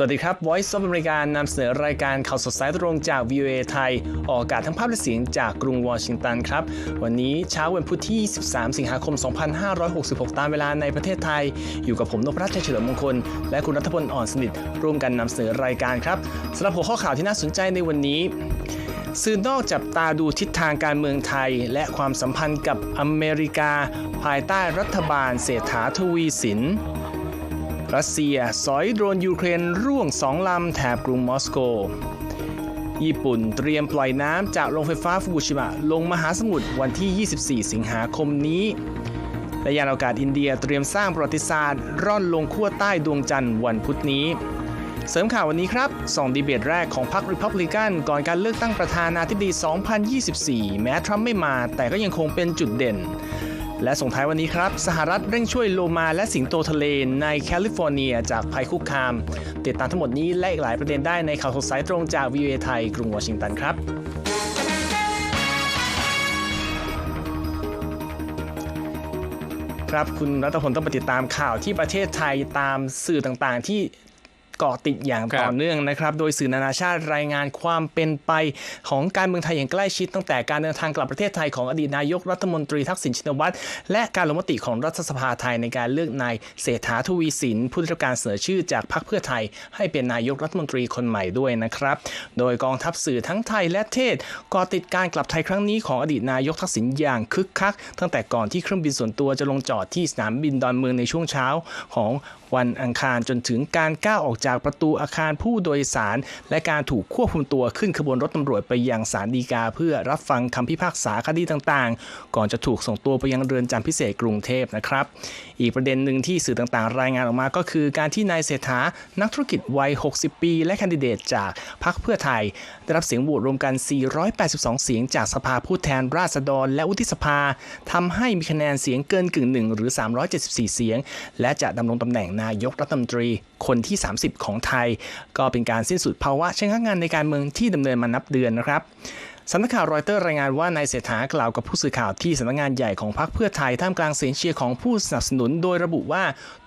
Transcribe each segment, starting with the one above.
สวัสดีครับ Voice of America นำเสนอรายการข่าวสดสายตรงจาก VOA ไทย ออกอากาศทั้งภาพและเสียงจากกรุงวอชิงตันครับ วันนี้เช้าวันพุธที่ 13 สิงหาคม 2566 ตามเวลาในประเทศไทย อยู่กับผมนพรัตน์ชัยเฉลิมมงคล และคุณรัฐพลอ่อนสนิท ร่วมกันนำเสนอรายการครับสำหรับหัวข้อข่าวที่น่าสนใจในวันนี้สื่อนอกจับตาดูทิศทางการเมืองไทย และความสัมพันธ์กับอเมริกา ภายใต้รัฐบาลเศรษฐาทวีสิน รัสเซียสอยโดรนยูเครนร่วงสองลำแถบกรุงมอสโก ญี่ปุ่นเตรียมปล่อยน้ำจากโรงไฟฟ้าฟุกุชิมะลงมหาสมุทรวันที่ 24 สิงหาคมนี้ และยานอวกาศอินเดียเตรียมสร้างประวัติศาสตร์ร่อนลงขั้วใต้ดวงจันทร์วันพุธนี้ เสริมข่าววันนี้ครับสองดีเบตแรกของพรรคริพับลิกันก่อนการเลือกตั้งประธานาธิบดี 2024 แม้ทรัมป์ไม่มาแต่ก็ยังคงเป็นจุดเด่น และส่งท้ายวันนี้ครับ สหรัฐเร่งช่วยโลมาและสิงโตทะเลในแคลิฟอร์เนียจากภัยคุกคาม ติดตามทั้งหมดนี้และอีกหลายประเด็นได้ในข่าวสดสายตรงจาก VOA ไทย กรุงวอชิงตันครับครับคุณรัตพลต้องไปติดตามข่าวที่ประเทศไทยตามสื่อต่างๆ ที่ กาะติดอย่างครับต่อเนื่องนะครับ โดยสื่อนานาชาติรายงานความเป็นไป ของการเมืองไทยอย่างใกล้ชิดตั้งแต่การเดินทางกลับประเทศไทยของอดีตนายกรัฐมนตรีทักษิณชินวัตรและการลงมติของรัฐสภาไทยในการเลือกนายเศรษฐาทวีสินผู้ได้รับการเสนอชื่อจากพรรคเพื่อไทย ให้เป็นนายกรัฐมนตรีคนใหม่ด้วยนะครับ โดยกองทัพสื่อทั้งไทยและเทศเกาะติดการกลับไทยครั้งนี้ของอดีตนายกทักษิณอย่างคึกคัก ตั้งแต่ก่อนที่เครื่องบินส่วนตัวจะลงจอดที่สนามบินดอนเมืองในช่วงเช้าของวันอังคารจนถึงการก้าวออกจากากประตูอาคารผู้โดยสาร และการถูกควบคุมตัวขึ้นขบวนรถตำรวจไปยังศาลฎีกา เพื่อรับฟังคำพิพากษาคดีต่างๆ ก่อนจะถูกส่งตัวไปยังเรือนจำพิเศษกรุงเทพนะครับ อีกประเด็นหนึ่งที่สื่อต่างๆ รายงานออกมาก็คือ การที่นายเศรษฐานักธุรกิจวัย 60 ปี และแคนดิเดตจากพรรคเพื่อไทย ได้รับเสียงโหวตรวมกัน 482 เสียงจากสภาผู้แทนราษฎร และวุฒิสภาทำให้มีคะแนนเสียงเกินกึ่งหนึ่งหรือ 374 เสียง และจะดำรงตำแหน่งนายกรัฐมนตรี คนที่ 30 ของไทย ก็เป็นการสิ้นสุดภาวะเชะงักงานในการเมืองที่ดำเนินมานับเดือนนะครับสำนักข่าวรอยเตอร์รายงานว่านายเศรษฐากล่าวกับผู้สื่อข่าวที่สำนักงานใหญ่ของพรรคเพื่อไทยท่ามกลางเสียงเชียร์ของผู้สนับสนุน โดยระบุว่า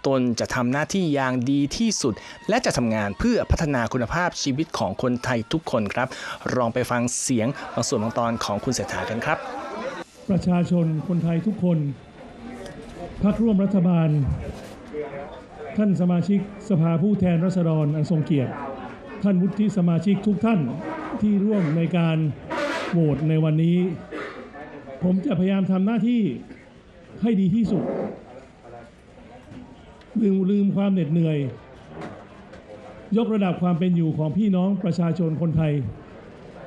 ตนจะทำหน้าที่อย่างดีที่สุด และจะทำงานเพื่อพัฒนาคุณภาพชีวิตของคนไทยทุกคนครับลองไปฟังเสียงบางส่วนบางตอนของคุณเศรษฐากันครับ ประชาชนคนไทยทุกคนพักร่วมรัฐบาล ท่านสมาชิกสภาผู้แทนราษฎรอันทรงเกียรติ ท่านวุฒิสมาชิกทุกท่านที่ร่วมในการโหวตในวันนี้ ผมจะพยายามทำหน้าที่ให้ดีที่สุด ลืมลืมความเหน็ดเหนื่อย ยกระดับความเป็นอยู่ของพี่น้องประชาชนคนไทย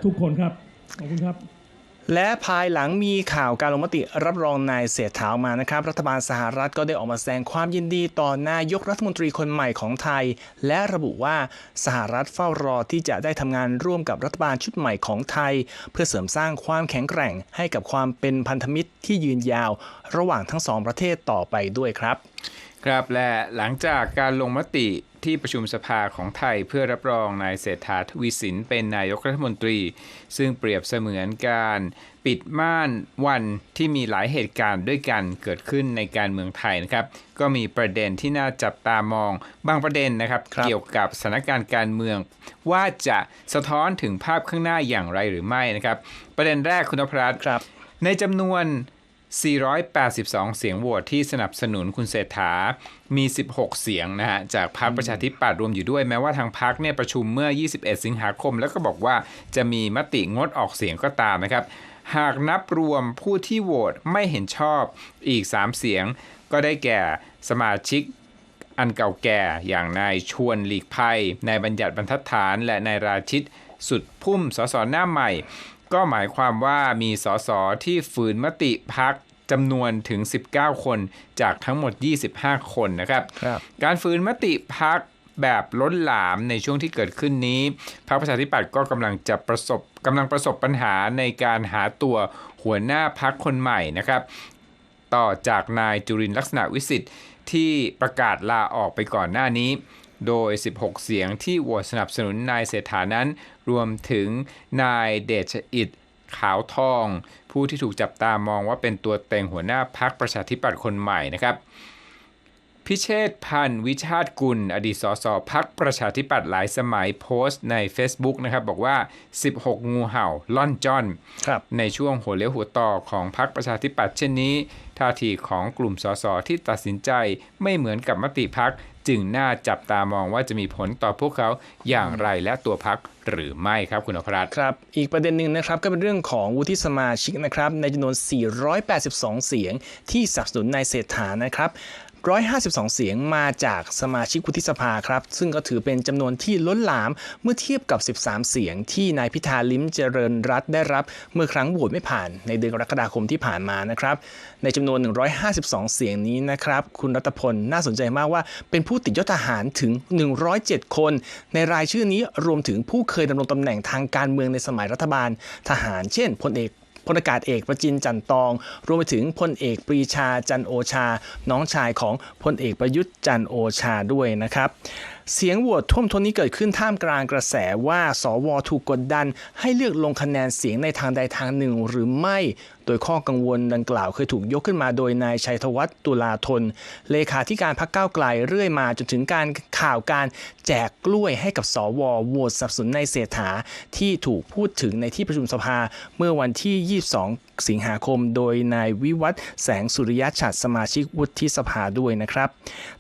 ทุกคนครับ ขอบคุณครับ และภายหลังมีข่าวการลงมติรับรองนายเศรษฐามานะครับ รัฐบาลสหรัฐก็ได้ออกมาแสดงความยินดีต่อนายกรัฐมนตรีคนใหม่ของไทย และระบุว่าสหรัฐเฝ้ารอที่จะได้ทำงานร่วมกับรัฐบาลชุดใหม่ของไทย เพื่อเสริมสร้างความแข็งแกร่งให้กับความเป็นพันธมิตรที่ยืนยาว ระหว่างทั้งสองประเทศต่อไปด้วยครับ ครับและหลังจากการลงมติ ที่ประชุมสภาของไทยเพื่อรับรองนายเศรษฐาทวีสินเป็นนายกรัฐมนตรี ซึ่งเปรียบเสมือนการปิดม่านวันที่มีหลายเหตุการณ์ด้วยกันเกิดขึ้นในการเมืองไทยนะครับ ก็มีประเด็นที่น่าจับตามอง บางประเด็นนะครับครับเกี่ยวกับสถานการณ์การเมือง ว่าจะสะท้อนถึงภาพข้างหน้าอย่างไรหรือไม่นะครับ ประเด็นแรกคุณนพรัตน์ครับในจำนวน 482 เสียงโหวตที่สนับสนุนคุณเศรษฐา มี 16 เสียงนะฮะ จากพรรคประชาธิปัตย์รวมอยู่ด้วย แม้ว่าทางพรรคเนี่ยประชุมเมื่อ 21 สิงหาคม แล้วก็บอกว่าจะมีมติงดออกเสียงก็ตามนะครับ หากนับรวมผู้ที่โหวตไม่เห็นชอบอีก 3 เสียง ก็ได้แก่สมาชิกอันเก่าแก่อย่างนายชวนหลีกภัย นายบัญญัติบรรทัดฐาน และนายราชิตสุดพุ่ม สสหน้าใหม่ ก็หมายความว่ามีสสที่ฝืนมติพักจำนวนถึง 19 คนจากทั้งหมด 25 คนนะครับรบการฝืนมติพักแบบล้นหลามในช่วงที่เกิดขึ้นนี้ พรรคประชาธิปัตย์ก็กำลังจะประสบกำลังประสบปัญหาในการหาตัวหัวหน้าพักคนใหม่นะครับ ต่อจากนายจุรินทร์ลักษณะวิสิทธิ์ที่ประกาศลาออกไปก่อนหน้านี้ โดย 16 เสียงที่โหวตสนับสนุนนายเศรษฐานั้น รวมถึงนายเดชอิดขาวทอง ผู้ที่ถูกจับตามองว่าเป็นตัวเต็งหัวหน้าพักประชาธิปัตย์คนใหม่นะครับพิเชษพันธ์วิชาติกุล อดีตสสพักประชาธิปัตย์หลายสมัยโพสต์ใน Facebook นะครับ บอกว่า 16 งูเห่าล่อนจ้อนครับในช่วงหัวเลี้ยวหัวต่อของพรรคประชาธิปัตย์เช่นนี้ท่าทีของกลุ่มสสที่ตัดสินใจไม่เหมือนกับมติพัก จึงน่าจับตามองว่าจะมีผลต่อพวกเขาอย่างไรและตัวพัก หรือไม่ครับคุณอภรัตครับ อีกประเด็นหนึ่งนะครับก็เป็นเรื่องของวุฒิสมาชิกนะครับในจำนวน 482 เสียงที่สนับสนุนนายเศรษฐานะครับ 152 เสียงมาจากสมาชิกวุฒิสภาครับ ซึ่งก็ถือเป็นจำนวนที่ล้นหลามเมื่อเทียบกับ 13 เสียงที่นายพิธาลิ้มเจริญรัตได้รับเมื่อครั้งโหวตไม่ผ่านในเดือนกรกฎาคมที่ผ่านมานะครับในจำนวน 152 เสียงนี้นะครับคุณรัตพลน่าสนใจมากว่าเป็นผู้ติดยศทหารถึง 107 คน ในรายชื่อนี้รวมถึงผู้เคยดำรงตำแหน่งทางการเมืองในสมัยรัฐบาลทหาร เช่นพลเอก พลอากาศเอกประจินจันตอง รวมไปถึงพลเอกปรีชาจันโอชา น้องชายของพลเอกประยุทธ์จันโอชาด้วยนะครับเสียงโหวตท่วมท้นนี้เกิดขึ้นท่ามกลางกระแสว่า สวถูกกดดัน ให้เลือกลงคะแนนเสียงในทางใดทางหนึ่งหรือไม่ โดยข้อกังวลดังกล่าวเคยถูกยกขึ้นมาโดยนายชัยธวัฒน์ตุลาธน เลขาธิการพรรคก้าวไกลเรื่อยมาจนถึงการข่าวการแจกกล้วยให้กับสวโหวตสับสนในเศรษฐาที่ถูกพูดถึงในที่ประชุมสภาเมื่อวันที่ 22 สิงหาคม โดยนายวิวัฒน์แสงสุริยะฉัตรสมาชิกวุฒิสภาด้วยนะครับ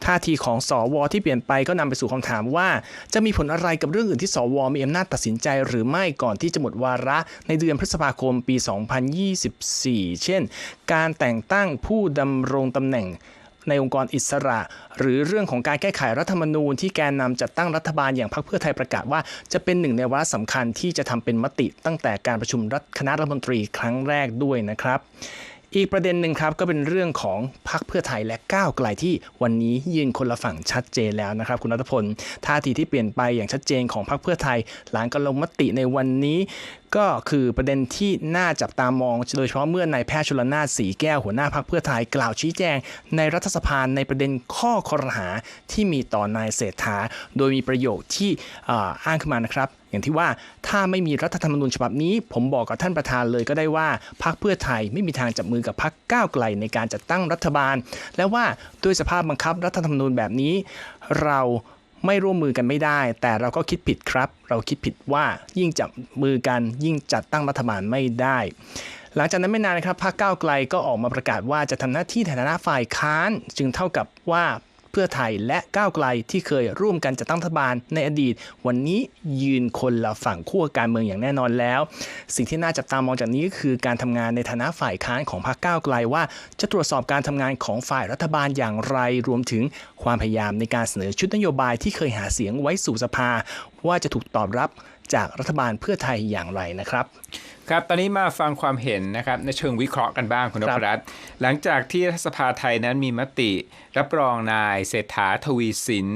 ท่าทีของสวที่เปลี่ยนไปก็นำไปสู่คำถามว่า จะมีผลอะไรกับเรื่องอื่นที่สวมีอำนาจตัดสินใจหรือไม่ก่อนที่จะหมดวาระในเดือนพฤษภาคมปี 2024เช่น การแต่งตั้งผู้ดำรงตำแหน่งในองค์กรอิสระ หรือเรื่องของการแก้ไขรัฐธรรมนูญที่แกนนำจัดตั้งรัฐบาลอย่างพรรคเพื่อไทยประกาศว่า จะเป็นหนึ่งในวาระสำคัญที่จะทำเป็นมติตั้งแต่การประชุมรัฐคณะรัฐมนตรีครั้งแรกด้วยนะครับ อีกประเด็นหนึ่งครับก็เป็นเรื่องของพรรคเพื่อไทยและก้าวไกลที่วันนี้ยืนคนละฝั่งชัดเจนแล้วนะครับ คุณรัตพลท่าทีที่เปลี่ยนไปอย่างชัดเจนของพรรคเพื่อไทย หลังการลงมติในวันนี้ ก็คือประเด็นที่น่าจับตามอง โดยเฉพาะเมื่อนายแพทย์ชลนาสีแก้วหัวหน้าพรรคเพื่อไทยกล่าวชี้แจง ในรัฐสภาในประเด็นข้อคอรหาที่มีต่อนายเศรษฐา โดยมีประโยคที่อ,อ้างขึ้นมานะครับอย่างที่ว่าถ้าไม่มีรัฐธรรมนูญฉบับนี้ ผมบอกกับท่านประธานเลยก็ได้ว่าพรรคเพื่อไทยไม่มีทางจับมือกับพรรคก้าวไกลในการจัดตั้งรัฐบาล และว่าด้วยสภาพบังคับรัฐธรรมนูญแบบนี้ เรา ไม่ร่วมมือกันไม่ได้ แต่เราก็คิดผิดครับ เราคิดผิดว่ายิ่งจับมือกันยิ่งจัดตั้งรัฐบาลไม่ได้ หลังจากนั้นไม่นานนะครับพรรคก้าวไกลก็ออกมาประกาศว่าจะทำหน้าที่ในฐานะฝ่ายค้าน จึงเท่ากับว่า เพื่อไทยและก้าวไกลที่เคยร่วมกันจัดตั้งรัฐบาลในอดีต วันนี้ยืนคนละฝั่งขั้วการเมืองอย่างแน่นอนแล้ว สิ่งที่น่าจับตามองจากนี้ก็คือการทำงานในฐานะฝ่ายค้านของพรรคก้าวไกลว่า จะตรวจสอบการทำงานของฝ่ายรัฐบาลอย่างไร รวมถึงความพยายามในการเสนอชุดนโยบายที่เคยหาเสียงไว้สู่สภา ว่าจะถูกตอบรับจากรัฐบาลเพื่อไทยอย่างไรนะครับ ครับ ตอนนี้มาฟังความเห็นนะครับในเชิงวิเคราะห์กันบ้างคุณนครัพบรัตน์หลังจากที่รัฐสภาไทยนั้นมีมติ รับรองนายเศรษฐาทวีสิน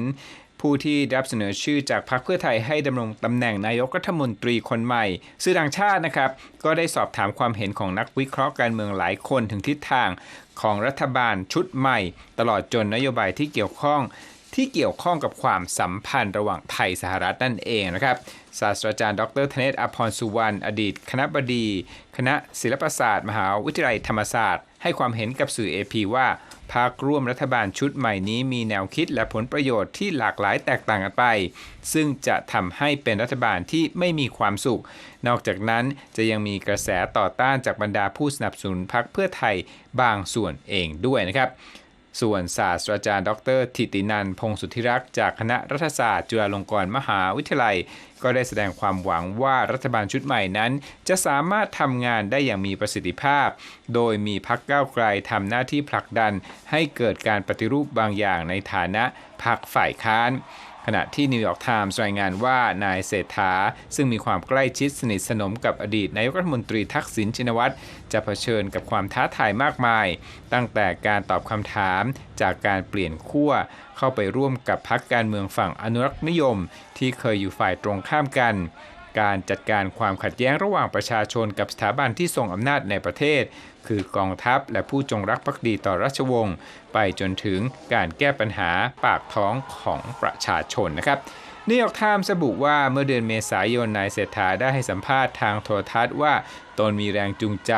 ผู้ที่ได้รับเสนอชื่อจากพรรคเพื่อไทยให้ดำรงตำแหน่งนายกรัฐมนตรีคนใหม่ สื่อต่างชาตินะครับ ก็ได้สอบถามความเห็นของนักวิเคราะห์การเมืองหลายคนถึงทิศทางของรัฐบาลชุดใหม่ ตลอดจนนโยบายที่เกี่ยวข้อง ที่เกี่ยวข้องกับความสัมพันธ์ระหว่างไทยสหรัฐนั่นเองนะครับศาสตราจารย์ดรธเนศอภรสุวรรณอดีต คณะบดี คณะศิลปศาสตร์ มหาวิทยาลัยธรรมศาสตร์ ให้ความเห็นกับสื่อ AP ว่าพรรคร่วมรัฐบาลชุดใหม่นี้มีแนวคิดและผลประโยชน์ที่หลากหลายแตกต่างกันไป ซึ่งจะทำให้เป็นรัฐบาลที่ไม่มีความสุข นอกจากนั้นจะยังมีกระแสต่อต้านจากบรรดาผู้สนับสนุนพรรคเพื่อไทยบางส่วนเองด้วยนะครับ ส่วนศาสตราจารย์ ดรทิตินันพงศ์สุทธิรักษ์จากคณะรัฐศาสตร์จุฬาลงกรณ์มหาวิทยาลัย ก็ได้แสดงความหวังว่ารัฐบาลชุดใหม่นั้น จะสามารถทำงานได้อย่างมีประสิทธิภาพ โดยมีพักก้าวไกลทำหน้าที่ผลักดัน ให้เกิดการปฏิรูปบางอย่างในฐานะพักฝ่ายค้าน ขณะที่นิวยอร์กไทมส์รายงานว่านายเศรษฐา ซึ่งมีความใกล้ชิดสนิทสนมกับอดีตนายกรัฐมนตรีทักษิณชินวัตรจะเผชิญกับความท้าทายมากมาย ตั้งแต่การตอบคำถามจากการเปลี่ยนขั้วเข้าไปร่วมกับพรรคการเมืองฝั่งอนุรักษ์นิยม ที่เคยอยู่ฝ่ายตรงข้ามกันการจัดการความขัดแย้งระหว่างประชาชนกับสถาบันที่ทรงอำนาจในประเทศ คือกองทัพและผู้จงรักภักดีต่อราชวงศ์ไปจนถึงการแก้ปัญหาปากท้องของประชาชนนะครับนิวยอร์กไทม์ระบุว่าเมื่อเดือนเมษายนนายเศรษฐาได้ให้สัมภาษณ์ทางโทรทัศน์ว่าตนมีแรงจูงใจ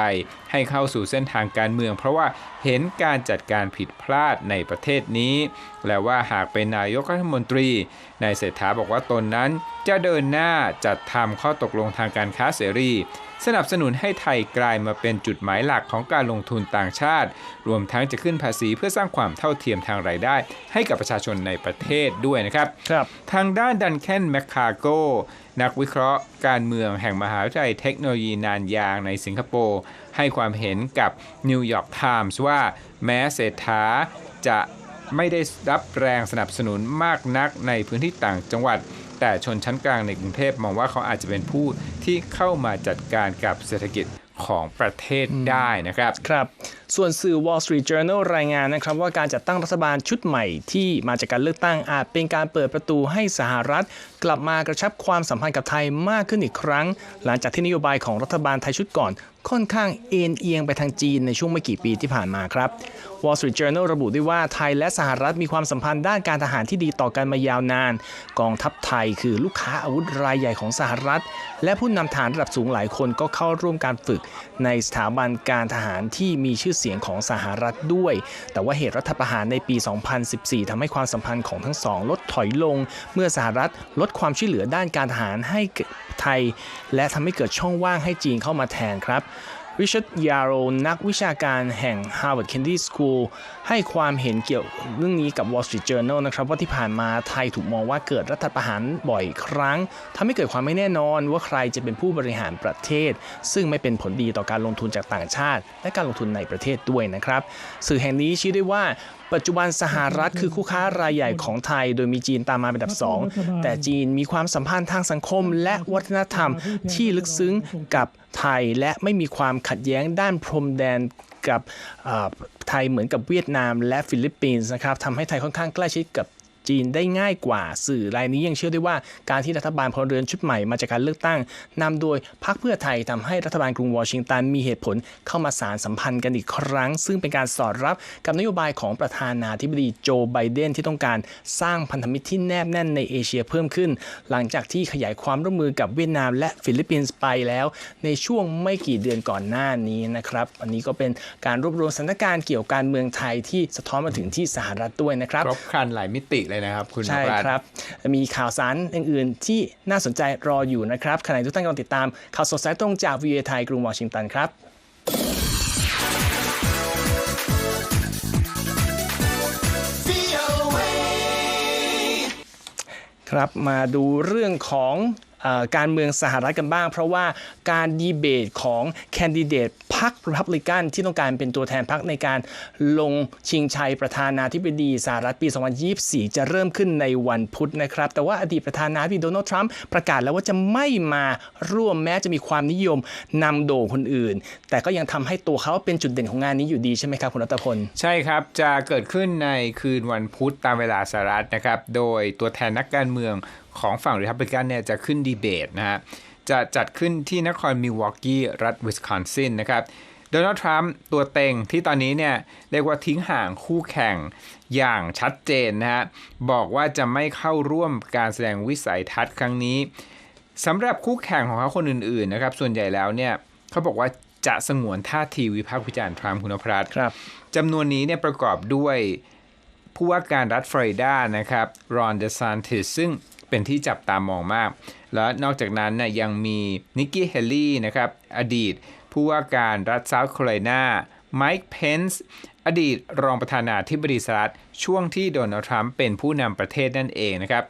ให้เข้าสู่เส้นทางการเมือง เพราะว่าเห็นการจัดการผิดพลาดในประเทศนี้ และว่าหากเป็นนายกรัฐมนตรีนายเศรษฐาบอกว่าตนนั้นจะเดินหน้าจัดทำข้อตกลงทางการค้าเสรี สนับสนุนให้ไทยกลายมาเป็นจุดหมายหลักของการลงทุนต่างชาติ รวมทั้งจะขึ้นภาษีเพื่อสร้างความเท่าเทียมทางรายได้ ให้กับประชาชนในประเทศด้วยนะครับครับ ทางด้านดันแคนแมคคาโกนักวิเคราะห์การเมืองแห่งมหาวิทยาลัยเทคโนโลยีนานยางในสิงคโปร์ให้ความเห็นกับนิวยอร์กไทมส์ว่าแม้เศรษฐาจะไม่ได้รับแรงสนับสนุนมากนักในพื้นที่ต่างจังหวัด แต่ชนชั้นกลางในกรุงเทพมองว่าเขาอาจจะเป็นผู้ที่เข้ามาจัดการกับเศรษฐกิจของประเทศได้นะครับครับ ส่วนสื่อ Wall Street Journal รายงานนะครับ ว่าการจัดตั้งรัฐบาลชุดใหม่ที่มาจากการเลือกตั้งอาจเป็นการเปิดประตูให้สหรัฐ กลับมากระชับความสัมพันธ์กับไทยมากขึ้นอีกครั้ง หลังจากที่นโยบายของรัฐบาลไทยชุดก่อน ค่อนข้างเอ็นเอียงไปทางจีนในช่วงไม่กี่ปีที่ผ่านมาครับ Wall Street Journal ระบุด้วยว่าไทยและสหรัฐมีความสัมพันธ์ด้านการทหารที่ดีต่อกันมายาวนาน กองทัพไทยคือลูกค้าอาวุธรายใหญ่ของสหรัฐ และผู้นำฐานระดับสูงหลายคนก็เข้าร่วมการฝึก ในสถาบันการทหารที่มีชื่อเสียงของสหรัฐด้วย แต่ว่าเหตุรัฐประหารในปี 2014ทำให้ความสัมพันธ์ของทั้งสองลดถอยลง เมื่อสหรัฐลดความช่วยเหลือด้านการทหารให้ไทย และทำให้เกิดช่องว่างให้จีนเข้ามาแทนครับ ริชาร์ดยาโรนักวิชาการแห่ง Harvard Kennedy School ให้ความเห็นเกี่ยวเรื่องนี้กับ Wall Street Journal นะครับว่าที่ผ่านมาไทยถูกมองว่าเกิดรัฐประหารบ่อยครั้งทำให้เกิดความไม่แน่นอนว่าใครจะเป็นผู้บริหารประเทศ ซึ่งไม่เป็นผลดีต่อการลงทุนจากต่างชาติ และการลงทุนในประเทศด้วยนะครับ สื่อแห่งนี้ชี้ได้ว่า ปัจจุบันสหรัฐคือคู่ค้ารายใหญ่ของไทย โดยมีจีนตามมาเป็นอันดับสองแต่จีนมีความสัมพันธ์ทางสังคม และวัฒนธรรมที่ลึกซึ้งกับไทยและไม่มีความขัดแย้งด้านพรมแดนกับเอ่อไทยเหมือนกับเวียดนามและฟิลิปปินส์นะครับทำให้ไทยค่อนข้างใกล้ชิดกับ จีนได้ง่ายกว่าสื่อรายนี้ยังเชื่อได้ว่าการที่รัฐบาลพลเรือนชุดใหม่มาจากการเลือกตั้งนำโดยพรรคเพื่อไทยทำให้รัฐบาลกรุงวอชิงตันมีเหตุผลเข้ามาสารสัมพันธ์กันอีกครั้ง ซึ่งเป็นการสอดรับกับนโยบายของประธานาธิบดีโจไบเดนที่ต้องการสร้างพันธมิตรที่แนบแน่นในเอเชียเพิ่มขึ้น หลังจากที่ขยายความร่วมมือกับเวียดนามและฟิลิปปินส์ไปแล้ว ในช่วงไม่กี่เดือนก่อนหน้านี้นะครับ อันนี้ก็เป็นการรวบรวมสถานการณ์เกี่ยวกับการเมืองไทยที่สะท้อนมาถึงที่สหรัฐด้วยนะครับครบครันหลายมิติเลยนะครับ คุณใช่นพรัตน์ครับ มีข่าวสารอื่นๆ ที่น่าสนใจรออยู่นะครับขณะที่ทุกท่านกำลังติดตามข่าวสดสายตรงจาก VOA ไทยกรุงวอชิงตันครับครับมาดูเรื่องของเออ การเมืองสหรัฐกันบ้าง เพราะว่าการดีเบตของแคนดิเดตพรรครีพับลิกันที่ต้องการเป็นตัวแทนพรรคในการลงชิงชัยประธานาธิบดีสหรัฐปี 2024 จะเริ่มขึ้นในวันพุธนะครับ แต่ว่าอดีตประธานาธิบดีโดนัลด์ทรัมป์ประกาศแล้วว่าจะไม่มาร่วมแม้จะมีความนิยมนำโด่งคนอื่น แต่ก็ยังทำให้ตัวเขาเป็นจุดเด่นของงานนี้อยู่ดีใช่ไหมครับคุณรัตพล ใช่ครับ จะเกิดขึ้นในคืนวันพุธตามเวลาสหรัฐนะครับ โดยตัวแทนนักการเมือง ของฝั่งริพับลิกันเนี่ยจะขึ้นดีเบตนะฮะจะจัดขึ้นที่นครมิลวอกกี้รัฐวิสคอนซินนะครับโดนัลด์ทรัมป์ตัวเต็งที่ตอนนี้เนี่ยเรียกว่าทิ้งห่างคู่แข่งอย่างชัดเจนนะฮะบอกว่าจะไม่เข้าร่วมการแสดงวิสัยทัศน์ครั้งนี้สำหรับคู่แข่งของเขาคนอื่นๆนะครับส่วนใหญ่แล้วเนี่ยเขาบอกว่าจะสงวนท่าทีวิพากษ์วิจารณ์ทรัมป์คุณนพรัตน์ครับจำนวนนี้เนี่ยประกอบด้วยผู้ว่าการรัฐฟลอริดานะครับรอนเดซานติสซึ่ง เป็นที่จับตามองมาก และนอกจากนั้นน่ยยังมีนิกกี้เฮลลี่นะครับอดีตผู้ว่าการรัฐเซาท์แคโรไลนาไมค์เพนส์อดีตรองประธานาธิบดีสหรัฐช่วงที่โดนัลด์ทรัมป์เป็นผู้นำประเทศนั่นเองนะครับ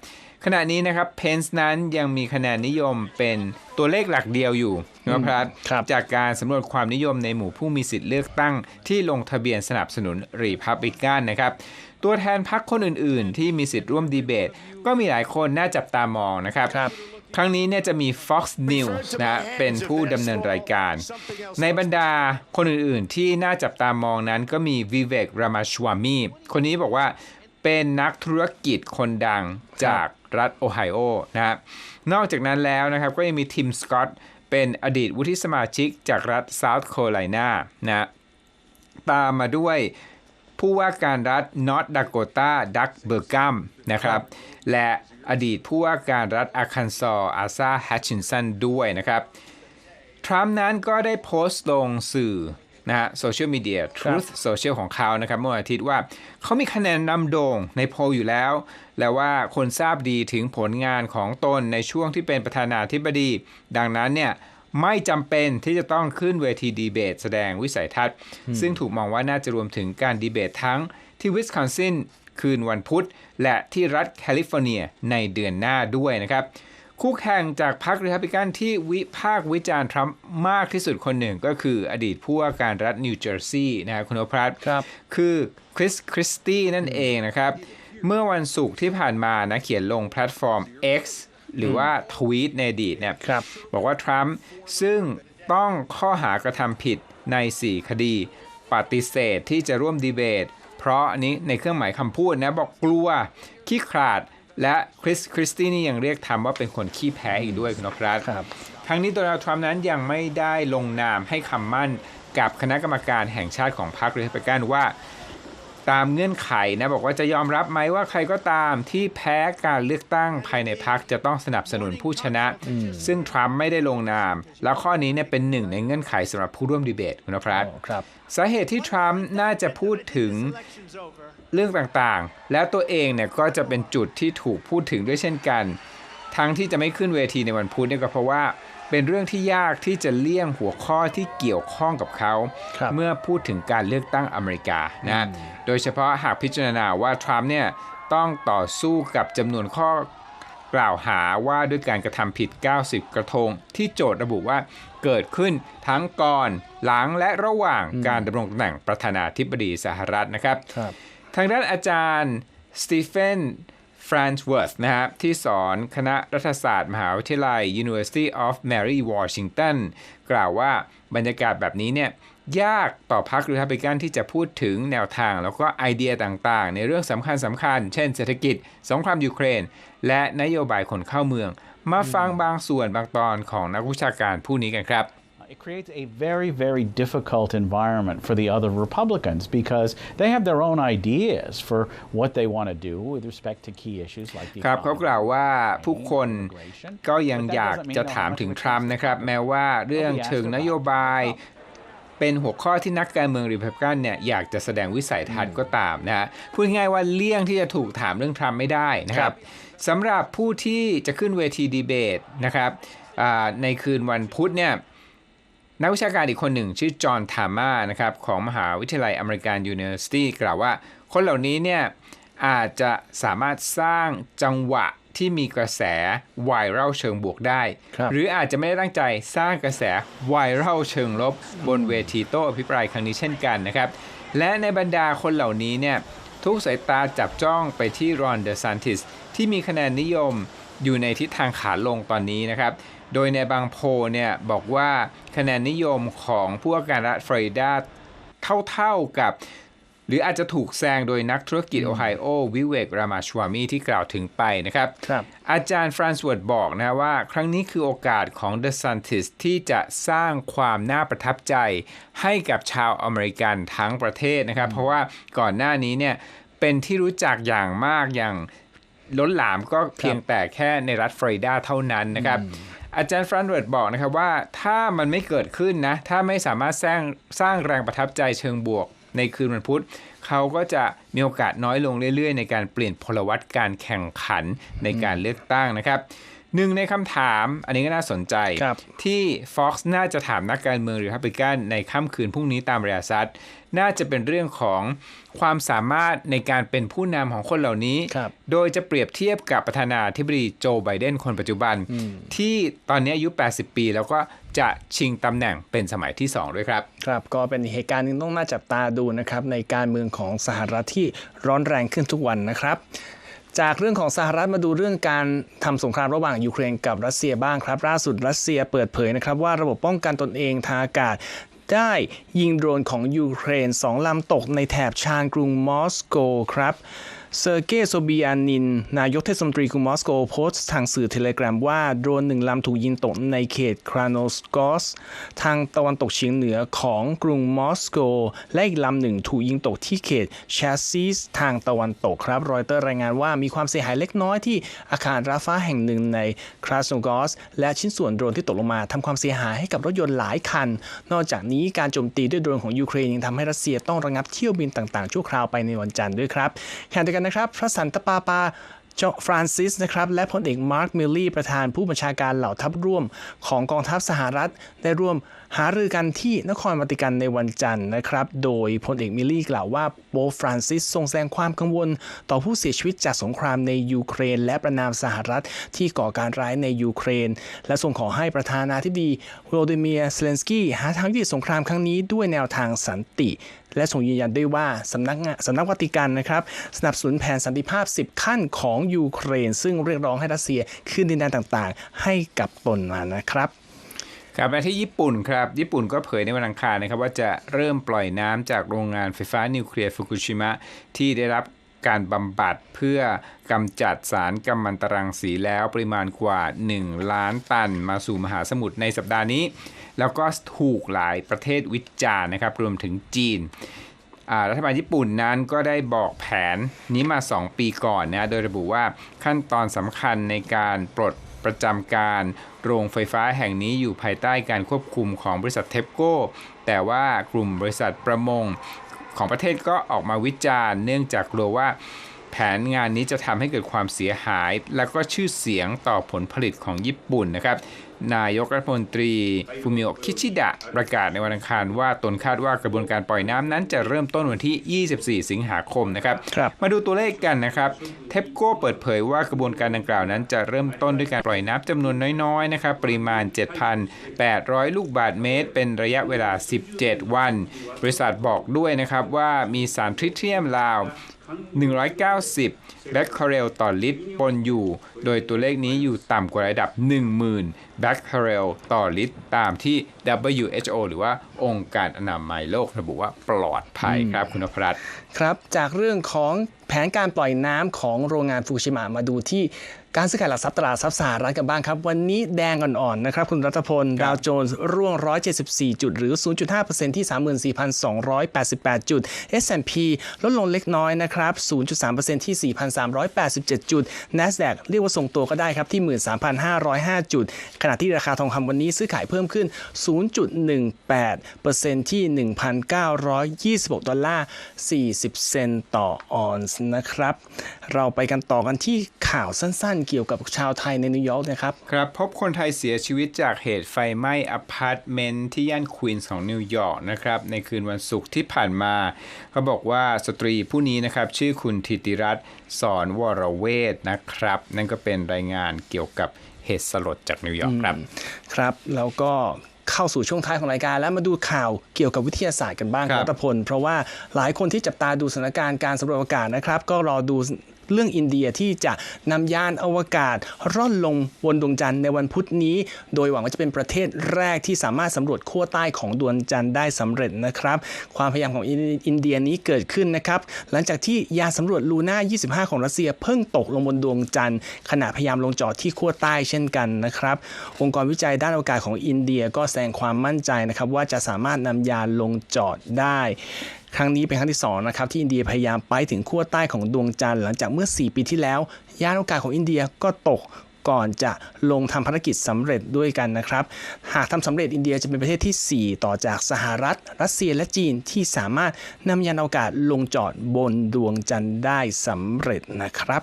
ขณะนี้นะครับเพนส์นั้นยังมีคะแนนนิยมเป็นตัวเลขหลักเดียวอยู่นะครับครับจากการสำรวจความนิยมในหมู่ผู้มีสิทธิ์เลือกตั้งที่ลงทะเบียนสนับสนุนรีพับลิกันนะครับ ตัวแทนพรรคคนอื่น ๆ ที่มีสิทธิ์ร่วมดีเบต ก็มีหลายคนน่าจับตามองนะครับครับครั้งนี้เนี่ยจะมี Fox News นะเป็นผู้ดำเนินรายการ ในบรรดาคนอื่น ๆ ที่น่าจับตามองนั้นก็มีวิเวกรามาชวามีคนนี้บอกว่าเป็นนักธุรกิจคนดังจากรัฐโอไฮโอนะฮะนอกจากนั้นแล้วนะครับก็ยังมีทิมสกอตเป็นอดีตวุฒิสมาชิกจากรัฐเซาท์แคโรไลนานะตามมาด้วย ผู้ว่าการรัฐนอร์ d ด k โกตาดักเบอร์กัมนะครับและอดีตผู้ว่าการรัฐอาคันซออาซาแฮตชินสันด้วยนะครับทรัมป์นั้นก็ได้โพสต์ลงสื่อนะฮะโซเชียลมีเดีย Truth Social ของเขานะครับเมื่อวันอาทิตย์ว่าเขามีคะแนนนำโด่งในโพลอยู่แล้ว และว่าคนทราบดีถึงผลงานของตนในช่วงที่เป็นประธานาธิบดี ดังนั้นเนี่ย ไม่จำเป็นที่จะต้องขึ้นเวทีดีเบต แสดงวิสัยทัศน์ ซึ่งถูกมองว่าน่าจะรวมถึงการดีเบตทั้งที่วิสคอนซินคืนวันพุธ และที่รัฐแคลิฟอร์เนียในเดือนหน้าด้วยนะครับ คู่แข่งจากพรรครีพับลิกันที่วิพากษ์วิจารณ์ทรัมป์มากที่สุดคนหนึ่งก็คืออดีตผู้ว่าการรัฐนิวเจอร์ซีย์นะครับคุณโอภรัตน์ครับคือคริสคริสตี้นั่นเองนะครับ เมื่อวันศุกร์ที่ผ่านมานะเขียนลงแพลตฟอร์ม X หรือว่าทวีตในอดีตเนี่ยครับบอกว่าทรัมป์ซึ่งต้องข้อหากระทำผิดใน 4 คดี ปฏิเสธที่จะร่วมดีเบต เพราะอันนี้ในเครื่องหมายคำพูดนะบอกกลัวขี้ขลาดและคริสคริสตี้นี่ยังเรียกทรัมป์ว่าเป็นคนขี้แพ้อีกด้วยคุณนพรัตน์ครับทั้งนี้โดนัลด์ทรัมป์นั้นยังไม่ได้ลงนามให้คำมั่นกับคณะกรรมการแห่งชาติของพรรครีพับลิกันว่า ตามเงื่อนไขนะบอกว่าจะยอมรับไหมว่าใครก็ตามที่แพ้การเลือกตั้งภายในพรรคจะต้องสนับสนุนผู้ชนะ ซึ่งทรัมป์ไม่ได้ลงนาม แล้วข้อนี้เนี่ยเป็นหนึ่งในเงื่อนไขสำหรับผู้ร่วมดีเบตคุณนพรัตน์ครับสาเหตุที่ทรัมป์น่าจะพูดถึงเรื่องต่างๆ แล้วตัวเองเนี่ยก็จะเป็นจุดที่ถูกพูดถึงด้วยเช่นกัน ทั้งที่จะไม่ขึ้นเวทีในวันพุธเนี่ยก็เพราะว่า เป็นเรื่องที่ยากที่จะเลี่ยงหัวข้อที่เกี่ยวข้องกับเขาครับเมื่อพูดถึงการเลือกตั้งอเมริกานะโดยเฉพาะหากพิจารณาว่าทรัมป์เนี่ยต้องต่อสู้กับจำนวนข้อกล่าวหาว่าด้วยการกระทำผิด 90 กระทง ที่โจทย์ระบุว่าเกิดขึ้นทั้งก่อน หลังและระหว่างการดำรงตำแหน่งประธานาธิบดีสหรัฐนะครับครับทางด้านอาจารย์สตีเฟน ฟรานซ์เวิร์ธนะครับที่สอนคณะรัฐศาสตร์ มหาวิทยาลัย University of Mary Washington กล่าวว่าบรรยากาศแบบนี้เนี่ยยากต่อพรรครีพับลิกันที่จะพูดถึงแนวทางแล้วก็ไอเดียต่างๆ ในเรื่องสำคัญสำคัญๆเช่นเศรษฐกิจ สงครามยูเครน และนโยบายคนเข้าเมือง มาฟังบางส่วนบางตอนของนักวิชาการผู้นี้กันครับ It creates a very, very difficult environment for the other Republicans because they have their own ideas for what they want to do with respect to key issues like the ครับเขากล่าวว่าผู้คน immigration. ก็ยังอยากจะถามถึงทรัมป์นะครับ แม้ว่าเรื่องเชิงนโยบายเป็นหัวข้อที่นักการเมืองรีพับลิกันเนี่ยอยากจะแสดงวิสัยทัศน์ก็ตามนะฮะพูดง่ายๆว่าเลี่ยงที่จะถูกถามเรื่องทรัมป์ไม่ได้นะครับสำหรับผู้ที่จะขึ้นเวทีดีเบตนะครับอ่าในคืนวันพุธเนี่ย นักวิชาการอีกคนหนึ่งชื่อจอห์นทามานะครับของมหาวิทยาลัยอเมริกันยูนิเวอร์ซิตี้กล่าวว่า คนเหล่านี้เนี่ยอาจจะสามารถสร้างจังหวะที่มีกระแสไวรัลเชิงบวกได้ครับหรืออาจจะไม่ได้ตั้งใจสร้างกระแสไวรัลเชิงลบ บนเวทีโต้อภิปรายครั้งนี้เช่นกันนะครับ และในบรรดาคนเหล่านี้เนี่ยทุกสายตาจับจ้องไปที่รอนเดอซันติสที่มีคะแนนนิยมอยู่ในทิศทางขาลงตอนนี้นะครับ โดยในบางโพลเนี่ยบอกว่าคะแนนนิยมของผู้ว่าการรัฐฟลอริดาเท่าๆกับหรืออาจจะถูกแซงโดยนักธุรกิจโอไฮโอวิเวกรามาชวามีที่กล่าวถึงไปนะครับครับอาจารย์ฟรานซ์เวิร์ดบอกนะว่า ครั้งนี้คือโอกาสของเดอะซันติสที่จะสร้างความน่าประทับใจให้กับชาวอเมริกันทั้งประเทศนะครับ เพราะว่าก่อนหน้านี้เนี่ยเป็นที่รู้จักอย่างมากอย่างล้นหลามก็เพียงแต่แค่ในรัฐฟลอริดาเท่านั้นนะครับ อาจารย์ฟรานเวิร์ดบอกนะครับว่าถ้ามันไม่เกิดขึ้นนะ ถ้าไม่สามารถสร้างสร้างแรงประทับใจเชิงบวกในคืนวันพุธเขาก็จะมีโอกาสน้อยลงเรื่อยๆ ในการเปลี่ยนพลวัตการแข่งขันในการเลือกตั้งนะครับ หนึ่งในคำถามอันนี้ก็น่าสนใจครับที่ Fox น่าจะถามนักการเมืองหรือฮับริกันในค่ำคืนพรุ่งนี้ตามเรียซัตน่าจะเป็นเรื่องของความสามารถในการเป็นผู้นำของคนเหล่านี้ครับโดยจะเปรียบเทียบกับประธานาธิบดีโจไบเดนคนปัจจุบัน ที่ตอนนี้อายุ 80 ปี แล้วก็จะชิงตำแหน่งเป็นสมัยที่ 2 ด้วยครับ ครับก็เป็นเหตุการณ์หนึงต้องน่าจับตาดูนะครับในการเมืองของสหรัฐที่ร้อนแรงขึ้นทุกวันนะครับ จากเรื่องของสหรัฐมาดูเรื่องการทำสงครามระหว่างยูเครนกับรัสเซียบ้างครับ ล่าสุดรัสเซียเปิดเผยนะครับว่าระบบป้องกันตนเองทางอากาศได้ยิงโดรนของยูเครนสองลำตกในแถบชานกรุงมอสโกครับ เซอร์เกย์โซบียนิน นายกเทศมนตรีกรุงมอสโกโพสต์ทางสื่อเทเลกราฟว่า โดรนหนึ่งลำถูกยิงตกในเขตครานอสกอส ทางตะวันตกเฉียงเหนือของกรุงมอสโก และอีกลำหนึ่งถูกยิงตกที่เขตชาซีสทางตะวันตกครับ รอยเตอร์รายงานว่ามีความเสียหายเล็กน้อยที่อาคารราฟ้าแห่งหนึ่งในคราโนกอส และชิ้นส่วนโดรนที่ตกลงมาทำความเสียหายให้กับรถยนต์หลายคัน นอกจากนี้การโจมตีด้วยโดรนของยูเครนยังทำให้รัสเซียต้องระงับเที่ยวบินต่างๆชั่วคราวไปในวันจันทร์ด้วยครับขณะเดียวกันนะครับ พระสันตะปาปาจอฟรานซิสนะครับและพลเอกมาร์คมิลลี่ประธานผู้บัญชาการเหล่าทัพร่วมของกองทัพสหรัฐ ได้ร่วมหารือกันที่นครวัติกันในวันจันทร์นะครับ โดยพลเอกมิลลี่กล่าวว่าโป๊ปฟรานซิสทรงแสดงความกังวล ต่อผู้เสียชีวิตจากสงครามในยูเครน และประนามสหรัฐที่ก่อการร้ายในยูเครน และทรงขอให้ประธานาธิบดีโวลดิเมียร์เซเลนสกี้หาทางยุติสงครามครั้งนี้ด้วยแนวทางสันติ และส่งยืนยันด้วยว่าสำนักงานสำนักวัติกันนะครับสนับสนุนแผนสันติภาพ 10 ขั้นของยูเครน ซึ่งเรียกร้องให้รัสเซียขึ้นดินแดนต่างๆ ให้กับตนมานะครับกลับมาที่ญี่ปุ่นครับ ญี่ปุ่นก็เผยในวันอังคารนะครับว่าจะเริ่มปล่อยน้ำจากโรงงานไฟฟ้านิวเคลียร์ฟุกุชิมะที่ได้รับ การบำบัดเพื่อกำจัดสารกัมมันตรังสีแล้วปริมาณกว่า 1 ล้านตันมาสู่มหาสมุทรในสัปดาห์นี้ แล้วก็ถูกหลายประเทศวิจารณ์นะครับ รวมถึงจีนรัฐบาลญี่ปุ่นนั้นก็ได้บอกแผนนี้มา 2 ปีก่อนนะโดยระบุว่าขั้นตอนสำคัญในการปลดประจำการโรงไฟฟ้าแห่งนี้อยู่ภายใต้การควบคุมของบริษัทเทปโก้ แต่ว่ากลุ่มบริษัทประมง ของประเทศก็ออกมาวิจารณ์ เนื่องจากกลัวว่าแผนงานนี้จะทำให้เกิดความเสียหาย และก็ชื่อเสียงต่อผลผลิตของญี่ปุ่นนะครับ นายกรัฐมนตรีฟูมิโอะคิชิดะประกาศในวันอังคารว่าตนคาดว่ากระบวนการปล่อยน้ำนั้นจะเริ่มต้นวันที่ 24 สิงหาคมนะครับครับมาดูตัวเลขกันนะครับเทปโก้เปิดเผยว่ากระบวนการดังกล่าวนั้นจะเริ่มต้นด้วยการปล่อยน้ำจำนวนน้อยๆนะครับปริมาณ 7,800 ลูกบาทเมตร เป็นระยะเวลา 17 วัน บริษัทบอกด้วยนะครับว่ามีสารทริเทียมราว 190แบคเคอเรลต่อลิตรปนอยู่ โดยตัวเลขนี้อยู่ต่ำกว่าระดับ 10,000แบคเคอเรลต่อลิตร ตามที่ WHO หรือว่าองค์การอนามัยโลกระบุว่าปลอดภัยครับคุณนพรัตน์ครับ จากเรื่องของแผนการปล่อยน้ำของโรงงานฟูกุชิมะมาดูที่ การซื้อขายหลักทรัพย์ตลาดทรัพย์สหรัฐกันบ้างครับ วันนี้แดงอ่อนๆนะครับ คุณรัตพล ดาวโจนส์ร่วง 174 จุด หรือ 0.5%ที่ 34,288 จุด S&P ลดลงเล็กน้อยนะครับ 0.3%ที่ 4,387 จุด NASDAQ เรียกว่าส่งตัวก็ได้ครับ ที่ 13,505 จุด ขณะที่ราคาทองคำวันนี้ซื้อขายเพิ่มขึ้น 0.18%ที่ 1,926 ดอลลาร์ 40 เซนต์ต่อออนซ์นะครับ เราไปกันต่อกันที่ข่าวสั้นๆเกี่ยวกับชาวไทยในนิวยอร์กนะครับ ครับ พบคนไทยเสียชีวิตจากเหตุไฟไหม้อพาร์ตเมนต์ที่ย่านควีนส์ของนิวยอร์กนะครับในคืนวันศุกร์ที่ผ่านมา เขาบอกว่าสตรีผู้นี้นะครับ ชื่อคุณธิติรัตน์สอนวรเวทนะครับ นั่นก็เป็นรายงานเกี่ยวกับเหตุสลดจากนิวยอร์กครับครับแล้วก็เข้าสู่ช่วงท้ายของรายการแล้วมาดูข่าวเกี่ยวกับวิทยาศาสตร์กันบ้างครับรัตพล เพราะว่าหลายคนที่จับตาดูสถานการณ์การสำรวจอวกาศนะครับ ก็รอดู เรื่องอินเดียที่จะนำยานอวกาศร่อนลงบนดวงจันทร์ในวันพุธนี้ โดยหวังว่าจะเป็นประเทศแรกที่สามารถสำรวจขั้วใต้ของดวงจันทร์ได้สำเร็จนะครับ ความพยายามของอินเดียนี้เกิดขึ้นนะครับหลังจากที่ยานสำรวจลูน่า 25 ของรัสเซียเพิ่งตกลงบนดวงจันทร์ขณะพยายามลงจอดที่ขั้วใต้เช่นกันนะครับ องค์กรวิจัยด้านอวกาศของอินเดียก็แสดงความมั่นใจนะครับว่าจะสามารถนำยานลงจอดได้ ครั้งนี้เป็นครั้งที่สองนะครับที่อินเดียพยายามไปถึงขั้วใต้ของดวงจันทร์หลังจากเมื่อ 4 ปีที่แล้ว ยานอวกาศของอินเดียก็ตกก่อนจะลงทำภารกิจสำเร็จด้วยกันนะครับ หากทำสำเร็จอินเดียจะเป็นประเทศที่ 4 ต่อจากสหรัฐ รัสเซียและจีนที่สามารถนำยานอวกาศลงจอดบนดวงจันทร์ได้สำเร็จนะครับ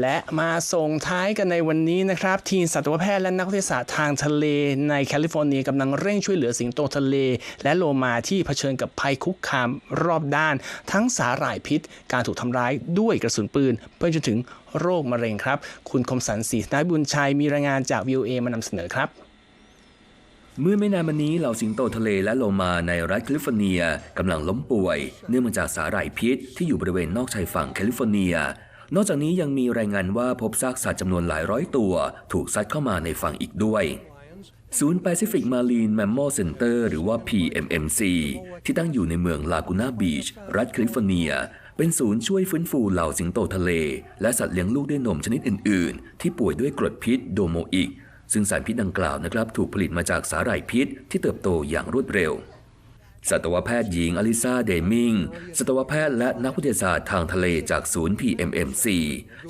และมาส่งท้ายกันในวันนี้นะครับ ทีมสัตวแพทย์และนักวิทยาศาสตร์ทางทะเลในแคลิฟอร์เนียกำลังเร่งช่วยเหลือสิงโตทะเล และโลมาที่เผชิญกับภัยคุกคามรอบด้าน ทั้งสาหร่ายพิษ การถูกทำร้ายด้วยกระสุนปืนไปจนถึงโรคมะเร็งครับ คุณคมสันศรีนายบุญชัยมีรายงานจาก VOA มานำเสนอครับเมื่อไม่นานมานี้เหล่าสิงโตทะเลและโลมาในรัฐแคลิฟอร์เนียกำลังล้มป่วย เนื่องมาจากสาหร่ายพิษที่อยู่บริเวณนอกชายฝั่งแคลิฟอร์เนีย นอกจากนี้ยังมีรายงานว่าพบซากสัตว์จำนวนหลายร้อยตัว ถูกซัดเข้ามาในฝั่งอีกด้วยศูนย์ Pacific Marine Mammal Center หรือว่า PMMC ที่ตั้งอยู่ในเมืองลากูน่าบีช รัฐแคลิฟอร์เนีย เป็นศูนย์ช่วยฟื้นฟูเหล่าสิงโตทะเล และสัตว์เลี้ยงลูกด้วยนมชนิดอื่น ๆ ที่ป่วยด้วยกรดพิษโดโมอิก ซึ่งสารพิษดังกล่าวนะครับถูกผลิตมาจากสาหร่ายพิษที่เติบโตอย่างรวดเร็ว สัตวแพทย์หญิงอลิซาเดมิง สัตวแพทย์และนักวิทยาศาสตร์ทางทะเลจากศูนย์ PMMC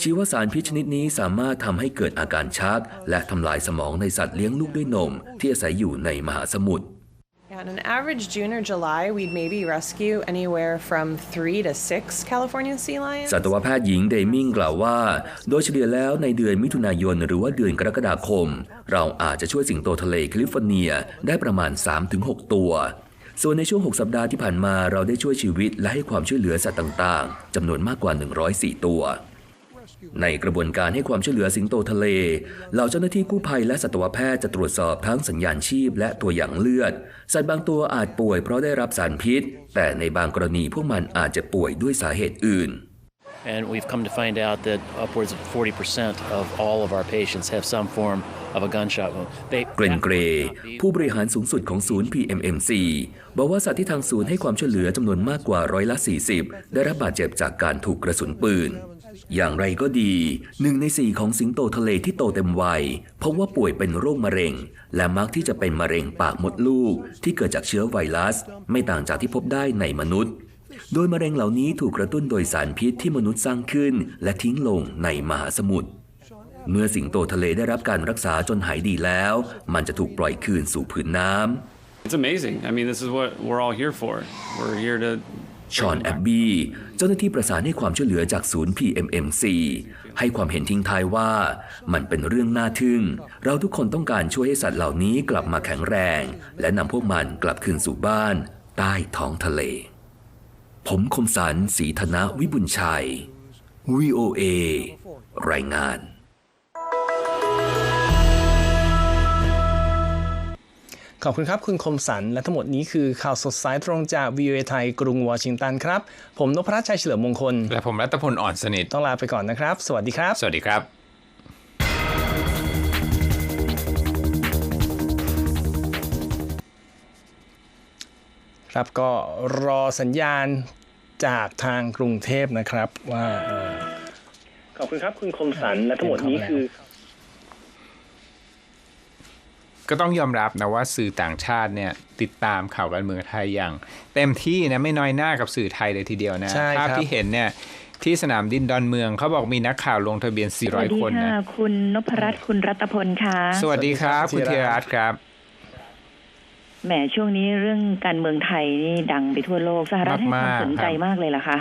ชี้ว่าสารพิษชนิดนี้สามารถทำให้เกิดอาการชัก และทำลายสมองในสัตว์เลี้ยงลูกด้วยนม ที่อาศัยอยู่ในมหาสมุทร Yeah, in an average June or July, we'd maybe rescue anywhere from three to six California sea lions. สัตวแพทย์หญิงเดมิงกล่าวว่า โดยเฉลี่ยแล้วในเดือนมิถุนายนหรือว่าเดือนกรกฎาคม เราอาจจะช่วยสิงโตทะเลแคลิฟอร์เนียได้ประมาณ 3-6 ตัว ส่วนในช่วง 6 สัปดาห์ที่ผ่านมาเราได้ช่วยชีวิตและให้ความช่วยเหลือสัตว์ต่างๆจำนวนมากกว่า 104 ตัว ในกระบวนการให้ความช่วยเหลือสิงโตทะเล เหล่าเจ้าหน้าที่กู้ภัยและสัตวแพทย์จะตรวจสอบทั้งสัญญาณชีพและตัวอย่างเลือด สัตว์บางตัวอาจป่วยเพราะได้รับสารพิษ แต่ในบางกรณีพวกมันอาจจะป่วยด้วยสาเหตุอื่น And we've come to find out that upwards of 40% of all of our patients have some form of a gunshot wound. They, เกรนเกรย์ผู้บริหารสูงสุดของศูนย์ PMMC บอกว่าสัตว์ที่ทางศูนย์ให้ความช่วยเหลือจำนวนมากกว่าร้อยละ 40 ได้รับบาดเจ็บจากการถูกกระสุนปืน อย่างไรก็ดีหนึ่งในสี่ของสิงโตทะเลที่โตเต็มวัยพบว่าป่วยเป็นโรคมะเร็ง และมักที่จะเป็นมะเร็งปากมดลูกที่เกิดจากเชื้อไวรัส ไม่ต่างจากที่พบได้ในมนุษย์ โดยมะเร็งเหล่านี้ถูกกระตุ้นโดยสารพิษที่มนุษย์สร้างขึ้น และทิ้งลงในมหาสมุทรเมื่อสิงโตทะเลได้รับการรักษาจนหายดีแล้ว มันจะถูกปล่อยคืนสู่ผืนน้ำ It's amazing. I mean, this is what we're all here for. We're here to ชอนแอบบี้เจ้าหน้าที่ประสานให้ความช่วยเหลือจากศูนย์ PMMC ให้ความเห็นทิ้งท้ายว่า มันเป็นเรื่องน่าทึ่ง เราทุกคนต้องการช่วยให้สัตว์เหล่านี้กลับมาแข็งแรง และนำพวกมันกลับคืนสู่บ้าน ใต้ท้องทะเล ผมคมสันสีธนะวิบุญชัย VOA รายงาน ขอบคุณครับคุณคมสันและทั้งหมดนี้คือข่าวสดสายตรงจาก VOA ไทยกรุงวอชิงตันครับ ผมนพรัชชัยเฉลิมมงคล และผมรัตพลอ่อนสนิท ต้องลาไปก่อนนะครับ สวัสดีครับ สวัสดีครับครับก็รอสัญญาณ จากทางกรุงเทพนะครับว่าเอ่อขอบคุณครับคุณคมสันและทั้งหมดนี้คือ ก็ต้องยอมรับนะว่าสื่อต่างชาติเนี่ย ติดตามข่าวการเมืองไทยอย่าง เต็มที่นะไม่น้อยหน้ากับสื่อไทยเลยทีเดียวนะใช่ครับภาพที่เห็นเนี่ยที่สนามดินดอนเมืองเขาบอกมีนักข่าวลงทะเบียนสวัส400ดีคนค่ะนะคุณนพรัตน์คุณรัตพลค่ะ สวัสดีครับ คุณธีรรัตน์ครับ แหมช่วงนี้เรื่องการเมืองไทยนี่ดังไปทั่วโลกสหรัฐให้ความสนใจมากๆครับมากเลยล่ะคะ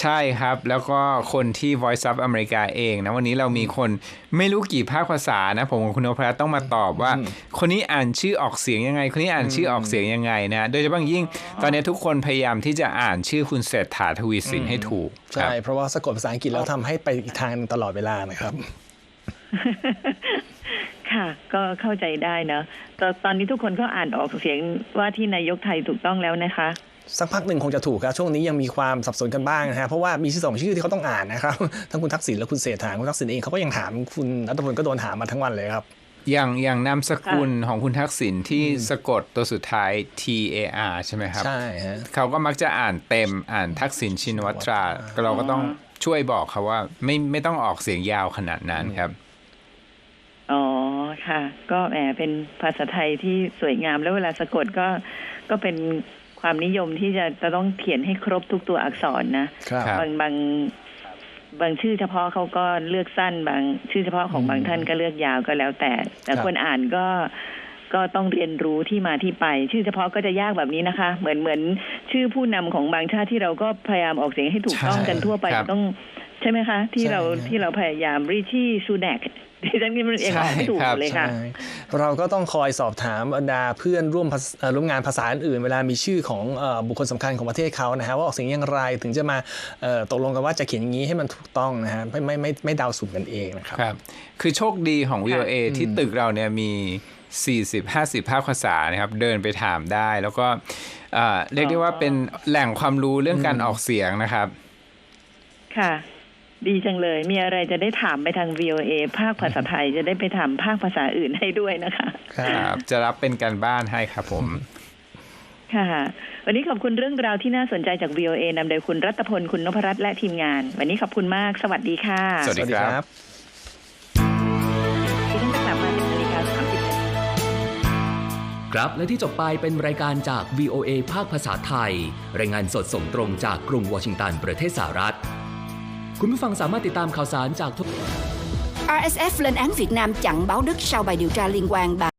ใช่ครับ แล้วก็คนที่ Voice of America เองนะวันนี้เรามีคนไม่รู้กี่ภาคภาษานะ ผมกับคุณนพรัตน์ต้องมาตอบว่า คนนี้อ่านชื่อออกเสียงยังไง คนนี้อ่านชื่อออกเสียงยังไงนะโดยเฉพาะอย่างยิ่งตอนนี้ทุกคนพยายามที่จะอ่านชื่อคุณเศรษฐาทวีสินให้ถูกคใช่รับเพราะว่าสะกดภาษาอังกฤษแล้วทำให้ไปอีกทางหนึ่งตลอดเวลานะครับ ค่ะ ก็เข้าใจได้เนอะแต่ตอนนี้ทุกคนก็อ่านออกเสียงว่าที่นายกไทยถูกต้องแล้วนะคะ สักพักหนึ่งคงจะถูกครับ ช่วงนี้ยังมีความสับสนกันบ้างนะฮะเพราะว่ามีชื่อสองชื่อที่เขาต้องอ่านนะครับ ทั้งคุณทักษิณและคุณเศรษฐาคุณทักษิณเองเขาก็ยังถามคุณรัฐพลก็โดนถามมาทั้งวันเลยครับอย่างอย่างนามสกุลของคุณทักษิณที่สะกดตัวสุดท้าย T A R ใช่ไหมครับ ใช่ฮะเขาก็มักจะอ่านเต็มอ่านทักษิณชินวัตรา เราก็ต้องช่วยบอกเขาว่าไม่ไม่ต้องออกเสียงยาวขนาดนั้นครับ อ๋อค่ะ ก็แหมเป็นภาษาไทยที่สวยงามแล้วเวลาสะกดก็ก็เป็นความนิยมที่จะจะต้องเขียนให้ครบทุกตัวอักษรนะครับครับบางบางบางชื่อเฉพาะเขาก็เลือกสั้น บางชื่อเฉพาะของบางท่านก็เลือกยาวก็แล้วแต่ แต่ครับคนอ่านก็ก็ต้องเรียนรู้ที่มาที่ไป ชื่อเฉพาะก็จะยากแบบนี้นะคะ เหมือนเหมือนชื่อผู้นำของบางชาติที่เราก็พยายามออกเสียงให้ถูกต้องกันทั่วไปครับต้องใช่ไหมคะ ที่ใช่เราครับที่เราพยายามริชี่ซูแนก ดิฉันนี่มันเองออกไม่ถูกใช่ครับเลยค่ะใช่เราก็ต้องคอยสอบถามบรรดาเพื่อนร่วมภาษเอ่อร่วมงานภาษาอื่นๆเวลามีชื่อของเอ่อบุคคลสำคัญของประเทศเขานะฮะว่าออกเสียงอย่างไรถึงจะมาเอ่อตกลงกันว่าจะเขียนอย่างนี้ให้มันถูกต้องนะฮะไม่ไม่ไม่ไม่เดาสุ่มกันเองนะครับครับ คือโชคดีของ VOA ที่ตึกเราเนี่ยมี 40-50 ภาคภาษานะครับเดินไปถามได้ แล้วก็เอ่อเรียกได้ว่าเป็นแหล่งความรู้เรื่องการออกเสียงนะครับ ค่ะ ดีจังเลย มีอะไรจะได้ถามไปทาง VOA ภาคภาษาไทยจะได้ไปถามภาคภาษาอื่นให้ด้วยนะคะ ครับ จะรับเป็นการบ้านให้ครับผม ค่ะ วันนี้ขอบคุณเรื่องราวที่น่าสนใจจาก VOA นำโดยคุณรัตพล คุณนพรัตน์และทีมงาน วันนี้ขอบคุณมาก สวัสดีค่ะ สวัสดีครับดิฉันจะกลับมา1นาฬิกา30นาทีครับและที่จบไปเป็นรายการจาก VOA ภาคภาษาไทย รายงานสดส่งตรงจากกรุงวอชิงตันประเทศสหรัฐ คุณผู้ฟังสามารถติดตามข่าวสารจากทุก RSF lên án Việt Nam chặn báo Đức sau bài điều tra liên quan bà